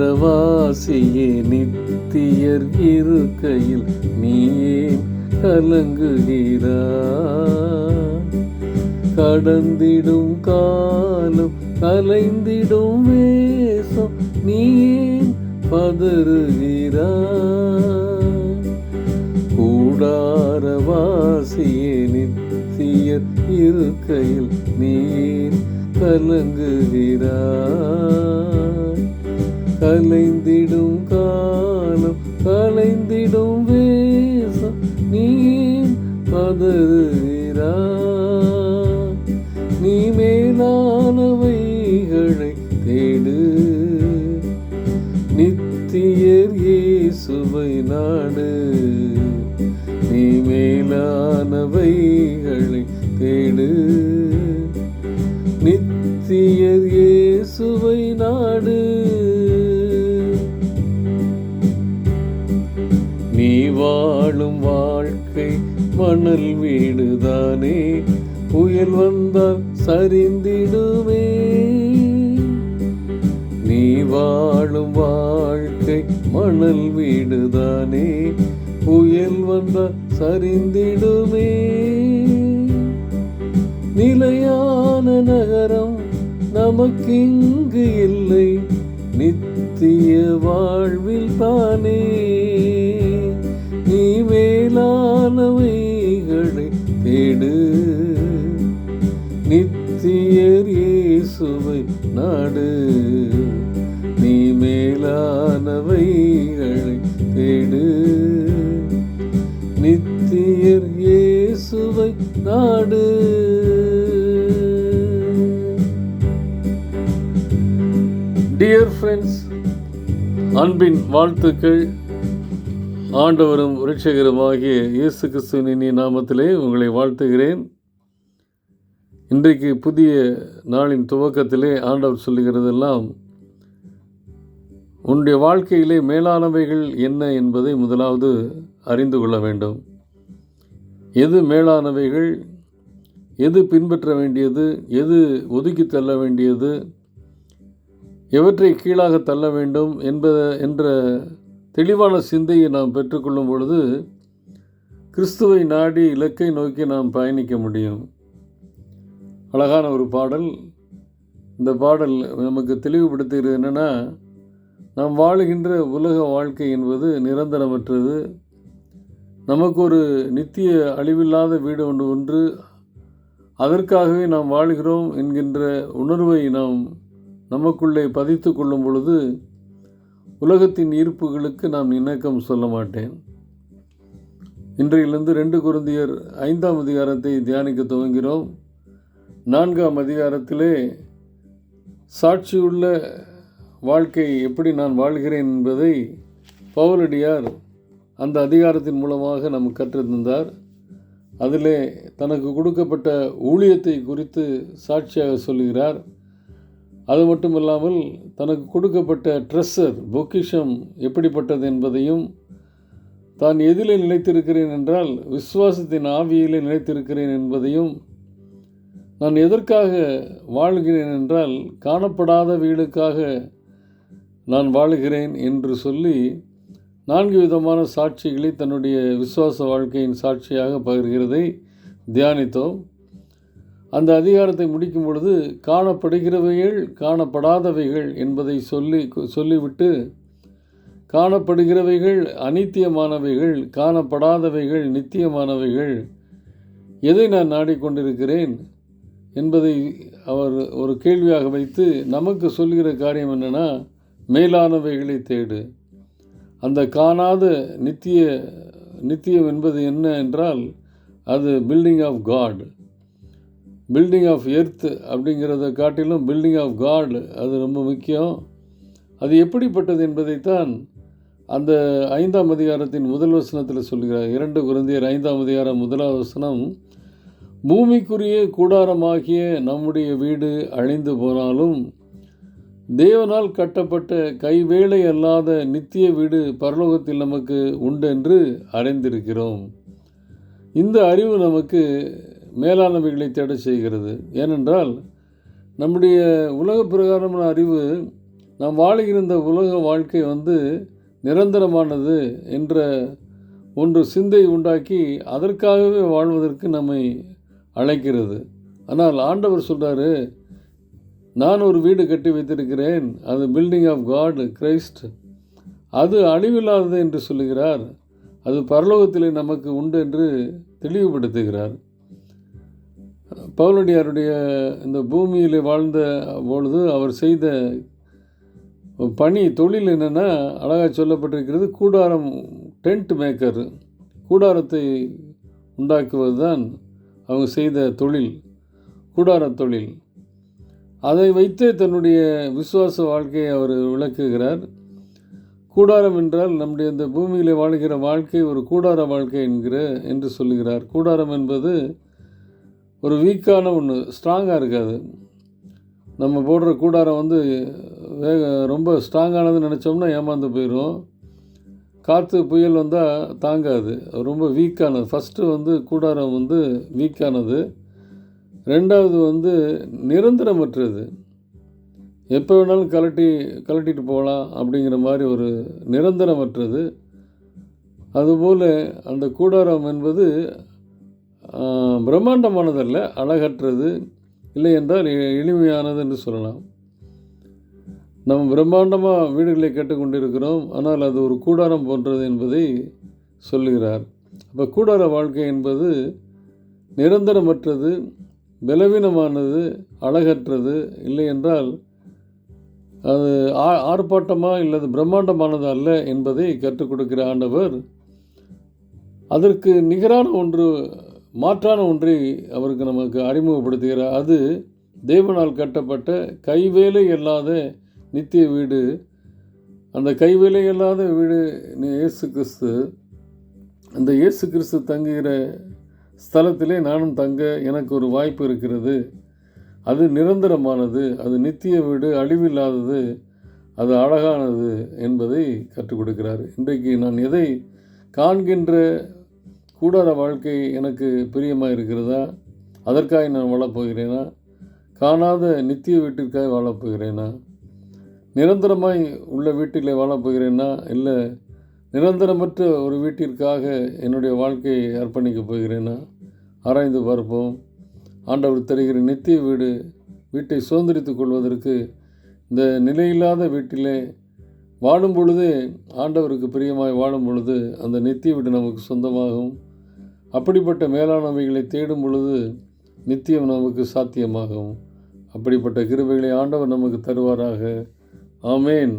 கூடாரவாசியே நித்தியர் இருக்கையில் நீ ஏன் கடந்திடும் காலம் கலைந்திடும் வேசம் நீ ஏன் கூடாரவாசியே நித்தியர் இருக்கையில் நீ ஏன் கலைந்திடும் காலம் கலைந்திடும் வேஷம் நீ ஏன் நீ மேலானவைகளை தேடு. நித்தியர் இயேசுவை நாடு. நீ மேலானவை புயல் வந்தால் சரிந்திடுமே. நீ வாழும் வாழ்க்கை மணல் வீடுதானே. புயல் வந்தால் சரிந்திடுமே. நிலையான நகரம் நமக்கிங்கு இல்லை. நித்திய வாழ்வில் தானே. நீ மேலானவை நித்தியர் இயேசுவை நாடு. நீ மேலானவைகளை தேடு. நித்தியர் இயேசுவை நாடு. டியர் ஃப்ரெண்ட்ஸ் அன்பின் வாழ்த்துக்கள். ஆண்டவரும் உரட்சகருமாகிய இயேசு கிறிஸ்துவின் நாமத்திலே உங்களை வாழ்த்துகிறேன். இன்றைக்கு புதிய நாளின் துவக்கத்திலே ஆண்டவர் சொல்லுகிறதெல்லாம் உன்னுடைய வாழ்க்கையிலே மேலானவைகள் என்ன என்பதை முதலாவது அறிந்து கொள்ள வேண்டும். எது மேலானவைகள் எது பின்பற்ற வேண்டியது எது ஒதுக்கி தள்ள வேண்டியது எவற்றை கீழாக தள்ள வேண்டும் என்பத என்ற தெளிவான சிந்தையை நாம் பெற்றுக்கொள்ளும் பொழுது கிறிஸ்துவை நாடி இலக்கை நோக்கி நாம் பயணிக்க முடியும். அழகான ஒரு பாடல். இந்த பாடல் நமக்கு தெளிவுபடுத்துகிறது என்னென்னா நாம் வாழுகின்ற உலக வாழ்க்கை என்பது நிரந்தரமற்றது. நமக்கு ஒரு நித்திய அழிவில்லாத வீடு ஒன்று ஒன்று அதற்காகவே நாம் வாழ்கிறோம் என்கின்ற உணர்வை நாம் நமக்குள்ளே பதித்து கொள்ளும் பொழுது உலகத்தின் ஈர்ப்புகளுக்கு நாம் இணக்கம் சொல்ல மாட்டேன். இன்றையிலிருந்து ரெண்டு குருந்தியர் ஐந்தாம் அதிகாரத்தை தியானிக்க துவங்கிறோம் நான்காம் அதிகாரத்திலே சாட்சியுள்ள வாழ்க்கை எப்படி நான் வாழ்கிறேன் என்பதை பவுலடியார் அந்த அதிகாரத்தின் மூலமாக நமக்கு கற்றிருந்தார் அதிலே தனக்கு கொடுக்கப்பட்ட ஊழியத்தை குறித்து சாட்சியாக சொல்கிறார் அது மட்டும் இல்லாமல் தனக்கு கொடுக்கப்பட்ட ட்ரெஸ்ஸர் பொக்கிஷம் எப்படிப்பட்டது என்பதையும் தான் எதிலே நிலைத்திருக்கிறேன் என்றால் விசுவாசத்தின் ஆவியிலே நிலைத்திருக்கிறேன் என்பதையும் நான் எதற்காக வாழ்கிறேன் என்றால் காணப்படாத வீடுக்காக நான் வாழுகிறேன் என்று சொல்லி நான்கு விதமான சாட்சிகளை தன்னுடைய விசுவாச வாழ்க்கையின் சாட்சியாக பகிர்கிறதை தியானித்தோம். அந்த அதிகாரத்தை முடிக்கும் பொழுது காணப்படுகிறவைகள் காணப்படாதவைகள் என்பதை சொல்லி சொல்லிவிட்டு காணப்படுகிறவைகள் அனித்தியமானவைகள் காணப்படாதவைகள் நித்தியமானவைகள் எதை நான் நாடிக்கொண்டிருக்கிறேன்? என்பதை அவர் ஒரு கேள்வியாக வைத்து நமக்கு சொல்கிற காரியம் என்னென்னா மேலானவைகளை தேடு. அந்த காணாத நித்திய நித்தியம் என்பது என்ன என்றால் அது building of God building of earth அப்படிங்கிறத காட்டிலும் பில்டிங் ஆஃப் காட் அது ரொம்ப முக்கியம். அது எப்படிப்பட்டது என்பதைத்தான் அந்த ஐந்தாம் அதிகாரத்தின் முதல் வசனத்தில் சொல்கிறார். இரண்டு குருந்தியர் ஐந்தாம் அதிகாரம் முதலாவது வசனம் பூமிக்குரிய கூடாரமாகிய நம்முடைய வீடு அழிந்து போனாலும் தேவனால் கட்டப்பட்ட கைவேலை அல்லாத நித்திய வீடு பரலோகத்தில் நமக்கு உண்டென்று அறிந்திருக்கிறோம். இந்த அறிவு நமக்கு மேலானவைகளை தேட செய்கிறது. ஏனென்றால் நம்முடைய உலக பிரகாரமான அறிவு நாம் வாழுகிற இந்த உலக வாழ்க்கை வந்து நிரந்தரமானது என்ற ஒன்று சிந்தை உண்டாக்கி அதற்காகவே வாழ்வதற்கு நம்மை அழைக்கிறது. ஆனால் ஆண்டவர் சொல்கிறாரு நான் ஒரு வீடு கட்டி வைத்திருக்கிறேன். அது பில்டிங் ஆஃப் காட் கிரைஸ்ட் அது அழிவில்லாதது என்று சொல்லுகிறார். அது பரலோகத்திலே நமக்கு உண்டு என்று தெளிவுபடுத்துகிறார். பவுலடியாருடைய இந்த பூமியில் வாழ்ந்த பொழுது அவர் செய்த பணி தொழில் என்னென்னா அழகாக சொல்லப்பட்டிருக்கிறது கூடாரம் டென்ட் மேக்கர் கூடாரத்தை உண்டாக்குவது தான் அவங்க செய்த தொழில் கூடார தொழில். அதை வைத்து தன்னுடைய விசுவாச வாழ்க்கையை அவர் விளக்குகிறார். கூடாரம் என்றால் நம்முடைய இந்த பூமியில் வாழ்கிற வாழ்க்கை ஒரு கூடார வாழ்க்கை என்கிற என்று சொல்லுகிறார். கூடாரம் என்பது ஒரு வீக்கான ஒன்று ஸ்ட்ராங்காக இருக்காது. நம்ம போடுற கூடாரம் வந்து வேக ரொம்ப ஸ்ட்ராங்கானதுன்னு நினச்சோம்னா ஏமாந்து போயிடும் காற்று புயல் வந்தால் தாங்காது. ரொம்ப வீக்கானது. ஃபஸ்ட்டு வந்து கூடாரம் வந்து வீக்கானது. ரெண்டாவது வந்து நிரந்தரமற்றது. எப்போ வேணாலும் கலட்டி கலட்டிட்டு போகலாம் அப்படிங்கிற மாதிரி ஒரு நிரந்தரமற்றது. அதுபோல் அந்த கூடாரம் என்பது பிரம்மாண்டமானதல்ல அழகற்றது. இல்லை என்றால் எளிமையானது என்று சொல்லலாம். நாம் பிரம்மாண்டமாக வீடுகளை கேட்டுக்கொண்டிருக்கிறோம். ஆனால் அது ஒரு கூடாரம் போன்றது என்பதை சொல்லுகிறார். அப்போ கூடார வாழ்க்கை என்பது நிரந்தரமற்றது பலவீனமானது அழகற்றது இல்லை என்றால் அது ஆ ஆர்ப்பாட்டமாக இல்லது பிரம்மாண்டமானது அல்ல என்பதை கற்றுக் கொடுக்கிற ஆண்டவர் அதற்கு நிகரான ஒன்று மாற்றான ஒன்றை அவருக்கு நமக்கு அறிமுகப்படுத்துகிறார். அது தேவனால் கட்டப்பட்ட கைவேலை இல்லாத நித்திய வீடு அந்த கைவேலை இல்லாத வீடு இயேசு கிறிஸ்து. அந்த இயேசு கிறிஸ்து தங்குகிற ஸ்தலத்திலே நானும் தங்க எனக்கு ஒரு வாய்ப்பு இருக்கிறது. அது நிரந்தரமானது அது நித்திய வீடு அழிவில்லாதது அது அழகானது என்பதை கற்றுக் கொடுக்கிறார். இன்றைக்கு நான் எதை காண்கின்ற கூடார வாழ்க்கை எனக்கு பிரியமாக இருக்கிறதா? அதற்காக நான் வாழப்போகிறேனா காணாத நித்திய வீட்டிற்காக வாழப்போகிறேனா நிரந்தரமாய் உள்ள வீட்டில் வாழப்போகிறேனா இல்லை நிரந்தரமற்ற ஒரு வீட்டிற்காக என்னுடைய வாழ்க்கையை அர்ப்பணிக்கப் போகிறேன்னா ஆராய்ந்து பார்ப்போம். ஆண்டவர் தருகிற நித்திய வீடு வீட்டை சுதந்திரித்து கொள்வதற்கு இந்த நிலையில்லாத வீட்டிலே வாழும் பொழுதே ஆண்டவருக்கு பிரியமாய் வாழும் பொழுது அந்த நித்திய வீடு நமக்கு சொந்தமாகும். அப்படிப்பட்ட மேலானவைகளை தேடும் பொழுது நித்தியம் நமக்கு சாத்தியமாகும். அப்படிப்பட்ட கிருபைகளை ஆண்டவர் நமக்கு தருவாராக. ஆமேன்